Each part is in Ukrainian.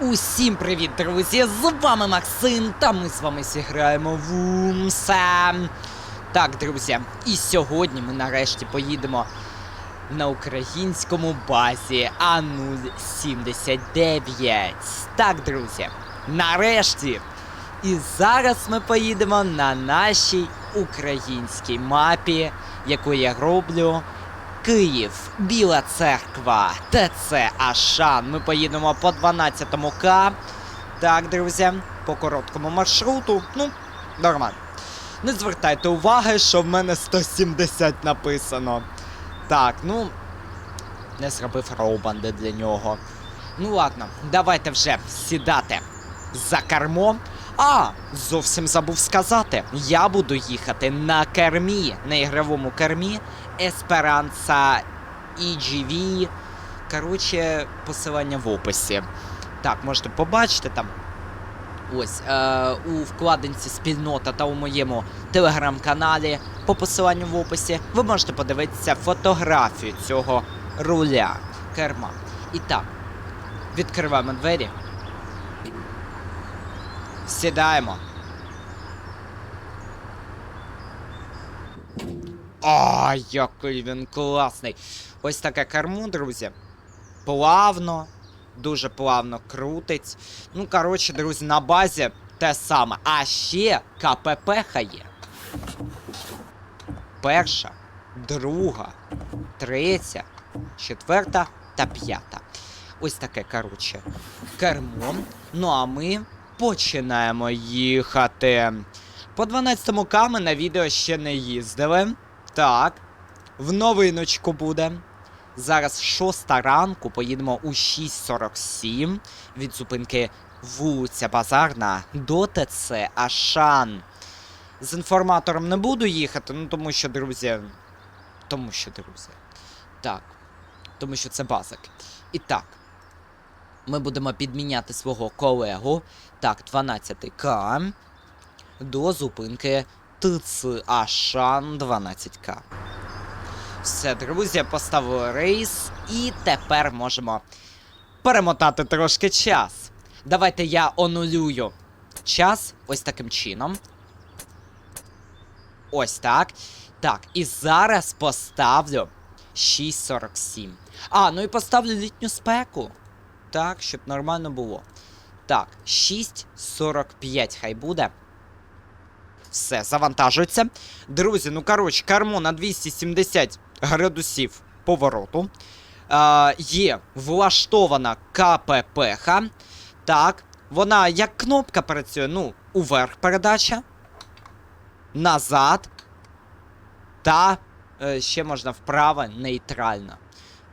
Усім привіт, друзі! З вами Максим, та ми з вами зіграємо в Умса. Так, друзі, і сьогодні ми нарешті поїдемо на українському базі А079. Так, друзі, нарешті. І зараз ми поїдемо на нашій українській мапі, яку я роблю. Київ, Біла Церква, ТЦ Ашан. Ми поїдемо по 12 К. Так, друзі, по короткому маршруту. Ну, нормально. Не звертайте уваги, що в мене 170 написано. Так, ну. Не зробив роубанди для нього. Ну ладно, давайте вже сідати за кермо. А, зовсім забув сказати. Я буду їхати на кермі, на ігровому кермі Esperanza EGV. Коротше, посилання в описі. Так, можете побачити там. Ось е, у вкладинці спільнота та у моєму телеграм-каналі по посиланню в описі ви можете подивитися фотографію цього руля керма. І так, відкриваємо двері. Сідаємо. А, який він класний. Ось таке кермо, друзі. Плавно, дуже плавно крутить. Ну, коротше, друзі, на базі те саме. А ще КПП є. Перша, друга, третя, четверта та п'ята. Ось таке, коротше, кермо. Ну а ми починаємо їхати. По 12-му К на відео ще не їздили. Так. В новиночку буде. Зараз 6 ранку, поїдемо у 6.47 від зупинки вулиця Базарна до ТЦ Ашан. З інформатором не буду їхати, ну тому що, друзі. Тому що, друзі. Так. Тому що це базик. І так. Ми будемо підміняти свого колегу. Так, 12К. До зупинки ТЦ Ашан 12К. Все, друзі, поставили рейс, і тепер можемо перемотати трошки час. Давайте я онулюю час ось таким чином. Ось так. Так, і зараз поставлю 6.47. А, ну і поставлю літню спеку. Так, щоб нормально було. Так, 6.45 хай буде. Все, завантажується. Друзі, ну коротше, кермо на 270 градусів повороту. Е, є влаштована КППХ. Так, вона як кнопка працює, ну, уверх передача. Назад. Та е, ще можна вправо нейтральна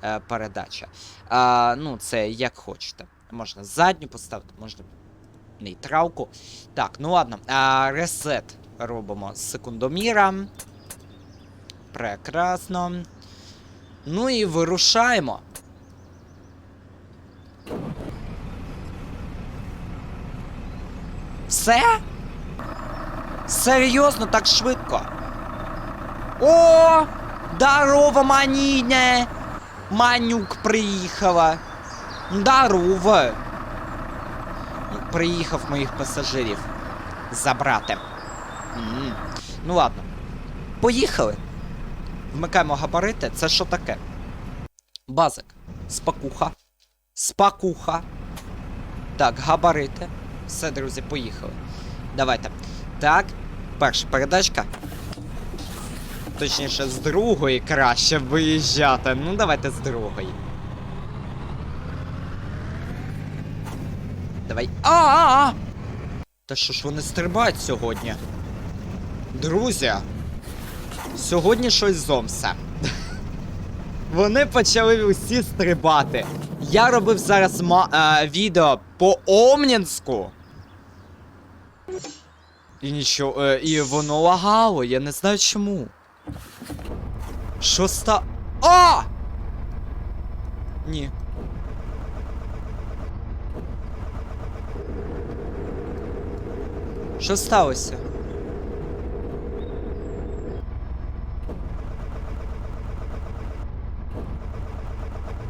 е, передача. Е, ну, це як хочете. Можна задню поставити, можна нейтралку. Так, ну ладно. А, ресет робимо з секундоміра. Прекрасно. Ну і вирушаємо. Все? Серйозно, так швидко. О! Здорово, маніне! Манюк приїхала. Здорово! Приїхав моїх пасажирів забрати. М. Ну ладно. Поїхали. Вмикаємо габарити. Це що таке? Базик. Спакуха. Спакуха. Так, габарити. Все, друзі, поїхали. Давайте. Так. Перша передачка. Точніше, з другої краще виїжджати. Ну, давайте з другої. Давай. А-а-а! Та що ж вони стрибають сьогодні? Друзі, сьогодні щось зомсе. Вони почали усі стрибати. Я робив зараз ма е, відео по Омнінську. І нічого. Е, і воно лагало, я не знаю чому. Що ста. А! Ні. Що сталося?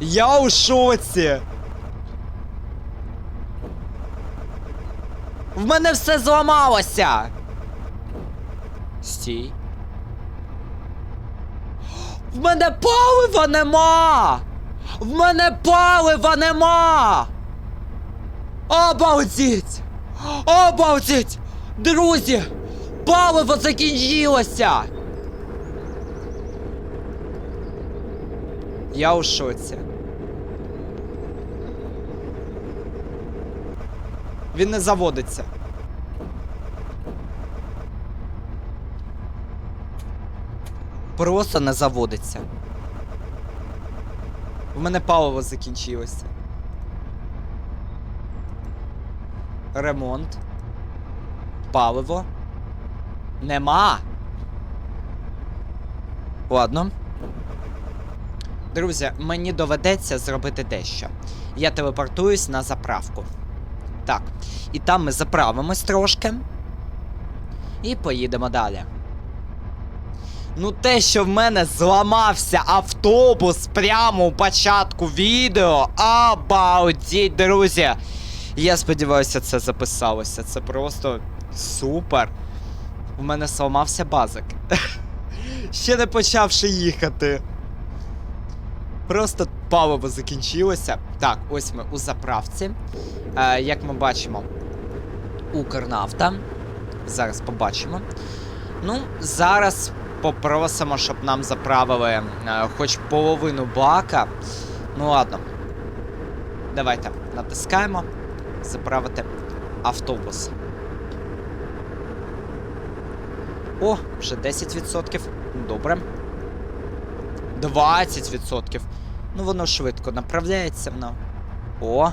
Я у шоці! В мене все зламалося! Стій. В мене палива нема! В мене палива нема! Обалдіть! Обалдіть! Друзі! Паливо закінчилося! Я у шоці. Він не заводиться. Просто не заводиться. В мене паливо закінчилося. Ремонт. Паливо. Нема. Ладно. Друзі, мені доведеться зробити дещо. Я телепортуюсь на заправку. Так. І там ми заправимось трошки. І поїдемо далі. Ну, те, що в мене зламався автобус прямо у початку відео. Обалдіть, друзі! Я сподіваюся, це записалося. Це просто супер. У мене зламався базик. Ще не почавши їхати. Просто паливо закінчилося. Так, ось ми у заправці. Е, як ми бачимо, Укрнафта. Зараз побачимо. Ну, зараз попросимо, щоб нам заправили е, хоч половину бака. Ну ладно. Давайте натискаємо. Заправити автобус. О, вже 10%. Добре. 20%. Ну воно швидко направляється воно. О!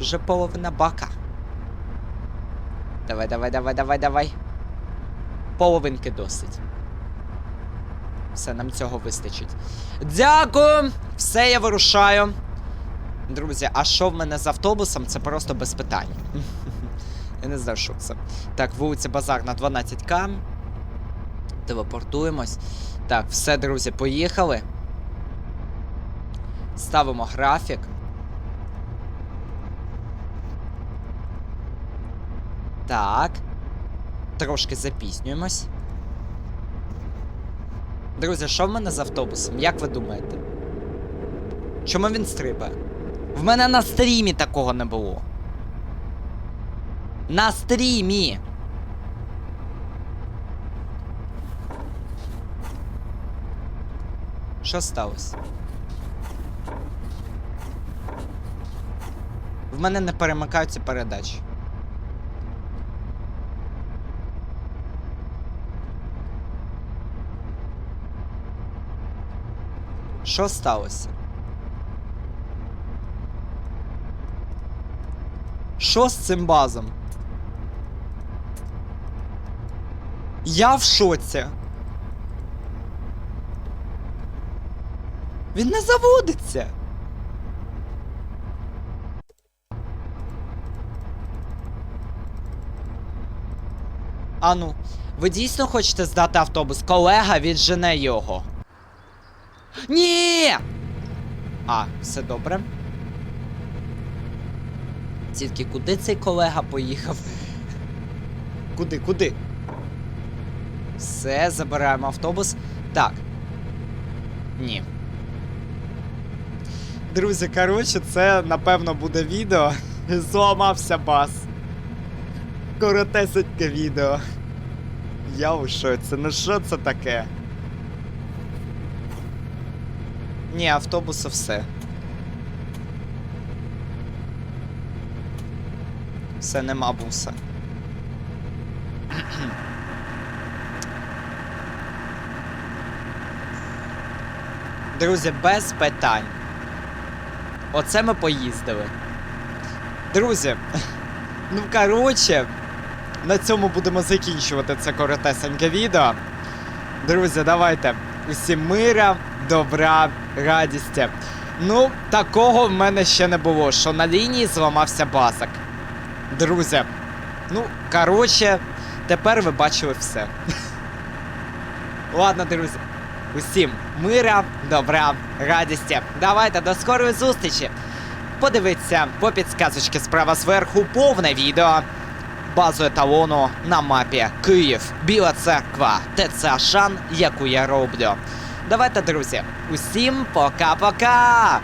Вже половина бака. Давай, давай, давай, давай, давай. Половинки досить. Все, нам цього вистачить. Дякую! Все, я вирушаю. Друзі, а що в мене з автобусом? Це просто без питань. Я не знаю, що це. Так, вулиця Базарна 12К. Телепортуємось. Так, все, друзі, поїхали. Ставимо графік. Так. Трошки запізнюємось. Друзі, що в мене з автобусом? Як ви думаєте? Чому він стрибає? В мене на стрімі такого не було. На стрімі! Що сталося? В мене не перемикаються передачі. Що сталося? Що з цим базом? Я в шоці. Він не заводиться. Ану, ви дійсно хочете здати автобус? Колега віджене його. Ні! А, все добре. Тільки куди цей колега поїхав? Куди, куди? Все, забираємо автобус. Так. Ні. Друзі, коротше, це напевно буде відео. Зламався бас. Коротесеньке відео. Я у шоці, ну що це таке? Ні, автобусу все. Все нема буса. Друзі, без питань. Оце ми поїздили. Друзі, ну коротше, на цьому будемо закінчувати це коротесеньке відео. Друзі, давайте. Усім мира, добра, радісті. Ну, такого в мене ще не було, що на лінії зламався басок. Друзі, ну, коротше, тепер ви бачили все. Ладно, друзі. Усім мира, добра, радісті. Давайте до скорої зустрічі. Подивіться по підсказочці справа зверху повне відео. базу еталону на мапі Київ, Біла Церква, ТЦ Ашан, яку я роблю. Давайте, друзі, усім пока-пока!